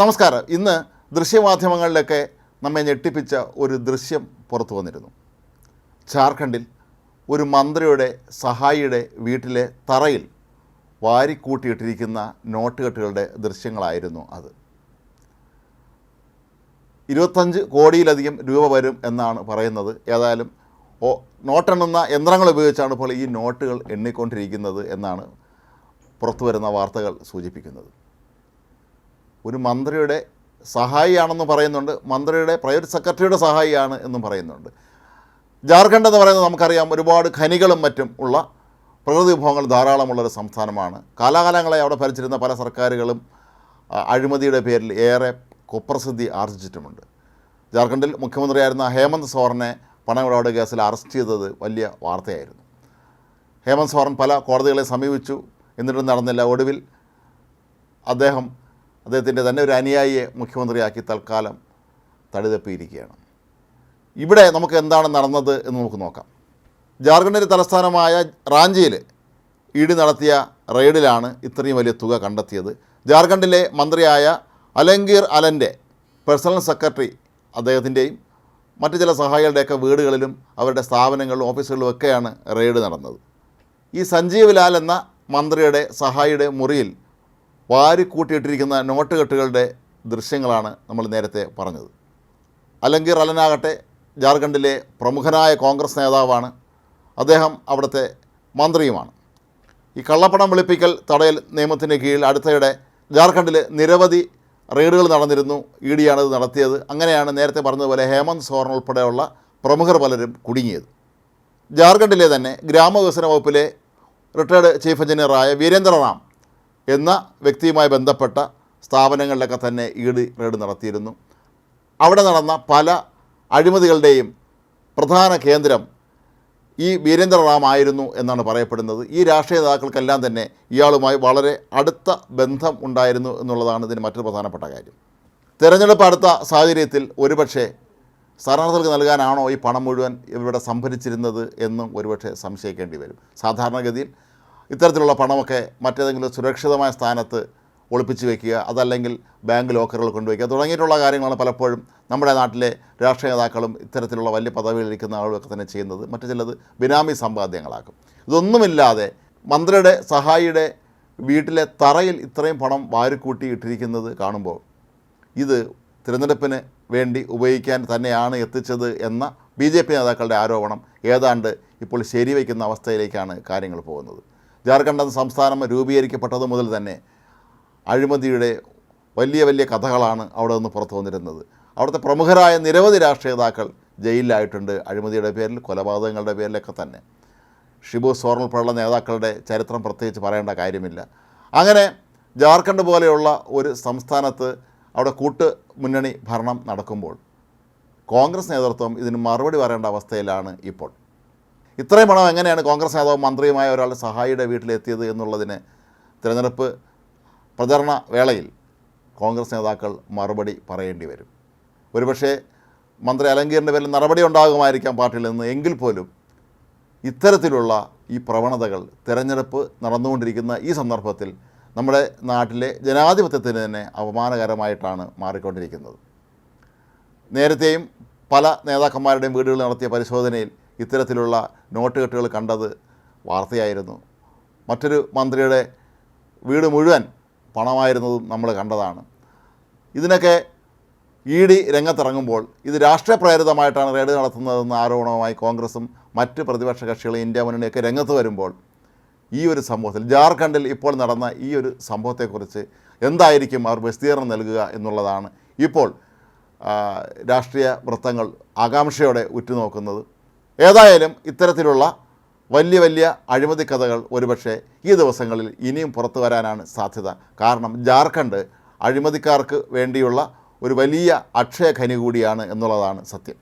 നമസ്കാരം. ഇന്ന് ദൃശ്യമാധ്യമങ്ങളിലൊക്കെ നമ്മെ ഞെട്ടിപ്പിച്ച ഒരു ദൃശ്യം പുറത്തു വന്നിരുന്നു. ജാർഖണ്ഡിൽ ഒരു മന്ത്രിയുടെ സഹായിയുടെ വീട്ടിലെ തറയിൽ വാരിക്കൂട്ടിയിട്ടിരിക്കുന്ന നോട്ടുകെട്ടുകളുടെ ദൃശ്യങ്ങളായിരുന്നു അത്. ഇരുപത്തഞ്ച് കോടിയിലധികം രൂപ വരും എന്നാണ് പറയുന്നത്. ഏതായാലും ഓ നോട്ടെണ്ണുന്ന യന്ത്രങ്ങൾ ഉപയോഗിച്ചാണ് ഇപ്പോൾ ഈ നോട്ടുകൾ എണ്ണിക്കൊണ്ടിരിക്കുന്നത് എന്നാണ് പുറത്തു വരുന്ന വാർത്തകൾ സൂചിപ്പിക്കുന്നത്. ഒരു മന്ത്രിയുടെ സഹായിയാണെന്ന് പറയുന്നുണ്ട് മന്ത്രിയുടെ പ്രൈവറ്റ് സെക്രട്ടറിയുടെ സഹായിയാണ് എന്നും പറയുന്നുണ്ട്. ജാർഖണ്ഡ് എന്ന് പറയുന്നത് നമുക്കറിയാം ഒരുപാട് ഖനികളും മറ്റും ഉള്ള പ്രകൃതി വിഭവങ്ങൾ ധാരാളമുള്ളൊരു സംസ്ഥാനമാണ്. കാലാകാലങ്ങളെ അവിടെ ഭരിച്ചിരുന്ന പല സർക്കാരുകളും അഴിമതിയുടെ പേരിൽ ഏറെ കുപ്രസിദ്ധി ആർജിച്ചിട്ടുമുണ്ട്. ജാർഖണ്ഡിൽ മുഖ്യമന്ത്രിയായിരുന്ന ഹേമന്ത് സോറനെ പണമിടപാട് കേസിൽ അറസ്റ്റ് ചെയ്തത് വലിയ വാർത്തയായിരുന്നു. ഹേമന്ത് സോറൻ പല കോടതികളെ സമീപിച്ചു എന്നിട്ടും നടന്നില്ല. ഒടുവിൽ അദ്ദേഹം അദ്ദേഹത്തിന്റെ തന്നെ ഒരു അനുയായിയെ മുഖ്യമന്ത്രിയാക്കി തൽക്കാലം തടിതപ്പിയിരിക്കുകയാണ്. ഇവിടെ നമുക്ക് എന്താണ് നടന്നത് എന്ന് നമുക്ക് നോക്കാം. ജാർഖണ്ഡിന്റെ തലസ്ഥാനമായ റാഞ്ചിയിൽ ഇടി നടത്തിയ റെയ്ഡിലാണ് ഇത്രയും വലിയ തുക കണ്ടെത്തിയത്. ജാർഖണ്ഡിലെ മന്ത്രിയായ അലങ്കീർ അലന്റെ പേഴ്സണൽ സെക്രട്ടറി അദ്ദേഹത്തിന്റെയും മറ്റു ചില സഹായികളുടെയൊക്കെ വീടുകളിലും അവരുടെ സ്ഥാപനങ്ങളിലും ഓഫീസുകളിലും ഒക്കെയാണ് റെയ്ഡ് നടന്നത്. ഈ സഞ്ജീവ് ലാൽ എന്ന മന്ത്രിയുടെ സഹായിയുടെ മുറിയിൽ വാരിക്കൂട്ടിയിട്ടിരിക്കുന്ന നോട്ടുകെട്ടുകളുടെ ദൃശ്യങ്ങളാണ് നമ്മൾ നേരത്തെ പറഞ്ഞത്. അല്ലെങ്കിൽ അലനാകട്ടെ ജാർഖണ്ഡിലെ പ്രമുഖനായ കോൺഗ്രസ് നേതാവാണ്. അദ്ദേഹം അവിടുത്തെ മന്ത്രിയുമാണ്. ഈ കള്ളപ്പണം വെളുപ്പിക്കൽ തടയൽ നിയമത്തിന് കീഴിൽ അടുത്തയിടെ ജാർഖണ്ഡിൽ നിരവധി റെയ്ഡുകൾ നടന്നിരുന്നു. ഇ ഡിയാണ് ഇത് നടത്തിയത്. അങ്ങനെയാണ് നേരത്തെ പറഞ്ഞതുപോലെ ഹേമന്ത് സോറൻ ഉൾപ്പെടെയുള്ള പ്രമുഖർ പലരും കുടുങ്ങിയത്. ജാർഖണ്ഡിലെ തന്നെ ഗ്രാമവികസന വകുപ്പിലെ റിട്ടയർഡ് ചീഫ് എഞ്ചിനീയറായ വീരേന്ദ്ര റാം എന്ന വ്യക്തിയുമായി ബന്ധപ്പെട്ട സ്ഥാപനങ്ങളിലൊക്കെ തന്നെ ഈട് ഡി റെയ്ഡ് നടത്തിയിരുന്നു. അവിടെ നടന്ന പല അഴിമതികളുടെയും പ്രധാന കേന്ദ്രം ഈ വീരേന്ദ്ര റാം ആയിരുന്നു എന്നാണ് പറയപ്പെടുന്നത്. ഈ രാഷ്ട്രീയ നേതാക്കൾക്കെല്ലാം തന്നെ ഇയാളുമായി വളരെ അടുത്ത ബന്ധം ഉണ്ടായിരുന്നു എന്നുള്ളതാണ് ഇതിന് മറ്റൊരു പ്രധാനപ്പെട്ട കാര്യം. തിരഞ്ഞെടുപ്പ് അടുത്ത സാഹചര്യത്തിൽ ഒരുപക്ഷെ സ്ഥാനാർത്ഥികൾക്ക് നൽകാനാണോ ഈ പണം മുഴുവൻ ഇവിടെ സംഭരിച്ചിരുന്നത് എന്നും ഒരുപക്ഷെ സംശയിക്കേണ്ടി വരും. സാധാരണഗതിയിൽ ഇത്തരത്തിലുള്ള പണമൊക്കെ മറ്റേതെങ്കിലും സുരക്ഷിതമായ സ്ഥാനത്ത് ഒളിപ്പിച്ച് വയ്ക്കുക അതല്ലെങ്കിൽ ബാങ്ക് ലോക്കറുകൾ കൊണ്ടുവയ്ക്കുക തുടങ്ങിയിട്ടുള്ള കാര്യങ്ങളാണ് പലപ്പോഴും നമ്മുടെ നാട്ടിലെ രാഷ്ട്രീയ നേതാക്കളും ഇത്തരത്തിലുള്ള വലിയ പദവിയിലിരിക്കുന്ന ആളുകളൊക്കെ തന്നെ ചെയ്യുന്നത്. മറ്റു ചിലത് ബിനാമി സമ്പാദ്യങ്ങളാക്കും. ഇതൊന്നുമില്ലാതെ മന്ത്രിയുടെ സഹായിയുടെ വീട്ടിലെ തറയിൽ ഇത്രയും പണം വാരിക്കൂട്ടി ഇട്ടിരിക്കുന്നത് കാണുമ്പോൾ ഇത് തിരഞ്ഞെടുപ്പിന് വേണ്ടി ഉപയോഗിക്കാൻ തന്നെയാണ് എത്തിച്ചത് എന്ന ബി ജെ പി നേതാക്കളുടെ ആരോപണം ഏതാണ്ട് ഇപ്പോൾ ശരിവയ്ക്കുന്ന അവസ്ഥയിലേക്കാണ് കാര്യങ്ങൾ പോകുന്നത്. ജാർഖണ്ഡ് എന്ന സംസ്ഥാനം രൂപീകരിക്കപ്പെട്ടത് മുതൽ തന്നെ അഴിമതിയുടെ വലിയ വലിയ കഥകളാണ് അവിടെ നിന്ന് പുറത്തു വന്നിരുന്നത്. അവിടുത്തെ പ്രമുഖരായ നിരവധി രാഷ്ട്രീയതാക്കൾ ജയിലിലായിട്ടുണ്ട്. അഴിമതിയുടെ പേരിൽ കൊലപാതകങ്ങളുടെ പേരിലൊക്കെ തന്നെ. ഷിബു സോറൻ ഉൾപ്പെടെയുള്ള നേതാക്കളുടെ ചരിത്രം പ്രത്യേകിച്ച് പറയേണ്ട കാര്യമില്ല. അങ്ങനെ ജാർഖണ്ഡ് പോലെയുള്ള ഒരു സംസ്ഥാനത്ത് അവിടെ കൂട്ട് മുന്നണി ഭരണം നടക്കുമ്പോൾ കോൺഗ്രസ് നേതൃത്വം ഇതിന് മറുപടി പറയേണ്ട അവസ്ഥയിലാണ് ഇപ്പോൾ. ഇത്രയും പണം എങ്ങനെയാണ് കോൺഗ്രസ് നേതാവ് മന്ത്രിയുമായ ഒരാളുടെ സഹായിയുടെ വീട്ടിലെത്തിയത് എന്നുള്ളതിന് തിരഞ്ഞെടുപ്പ് പ്രചരണ വേളയിൽ കോൺഗ്രസ് നേതാക്കൾ മറുപടി പറയേണ്ടി വരും. ഒരുപക്ഷേ മന്ത്രി അലങ്കീറിന്റെ പേരിൽ നടപടി ഉണ്ടാകുമായിരിക്കാം പാർട്ടിയിൽ നിന്ന് എങ്കിൽ പോലും ഇത്തരത്തിലുള്ള ഈ പ്രവണതകൾ തിരഞ്ഞെടുപ്പ് നടന്നുകൊണ്ടിരിക്കുന്ന ഈ സന്ദർഭത്തിൽ നമ്മുടെ നാട്ടിലെ ജനാധിപത്യത്തിന് തന്നെ അപമാനകരമായിട്ടാണ് മാറിക്കൊണ്ടിരിക്കുന്നത്. നേരത്തെയും പല നേതാക്കന്മാരുടെയും വീടുകൾ നടത്തിയ പരിശോധനയിൽ ഇത്തരത്തിലുള്ള നോട്ടുകെട്ടുകൾ കണ്ടത് വാർത്തയായിരുന്നു. മറ്റൊരു മന്ത്രിയുടെ വീട് മുഴുവൻ പണമായിരുന്നതും നമ്മൾ കണ്ടതാണ്. ഇതിനൊക്കെ ഇ ഡി രംഗത്തിറങ്ങുമ്പോൾ ഇത് രാഷ്ട്രീയ പ്രേരിതമായിട്ടാണ് റെയ്ഡ് നടത്തുന്നതെന്ന ആരോപണവുമായി കോൺഗ്രസും മറ്റ് പ്രതിപക്ഷ കക്ഷികളും ഇന്ത്യ മുന്നണിയൊക്കെ രംഗത്ത് വരുമ്പോൾ ഈ ഒരു സംഭവത്തിൽ ജാർഖണ്ഡിൽ ഇപ്പോൾ നടന്ന ഈ ഒരു സംഭവത്തെക്കുറിച്ച് എന്തായിരിക്കും അവർ വിസ്തീർണം നൽകുക എന്നുള്ളതാണ് ഇപ്പോൾ രാഷ്ട്രീയ വൃത്തങ്ങൾ ആകാംക്ഷയോടെ ഉറ്റുനോക്കുന്നത്. ഏതായാലും ഇത്തരത്തിലുള്ള വലിയ വലിയ അഴിമതി കഥകൾ ഒരുപക്ഷെ ഈ ദിവസങ്ങളിൽ ഇനിയും പുറത്തു വരാനാണ് സാധ്യത. കാരണം ജാർഖണ്ഡ് അഴിമതിക്കാർക്ക് വേണ്ടിയുള്ള ഒരു വലിയ അക്ഷയ ഖനി കൂടിയാണ് എന്നുള്ളതാണ് സത്യം.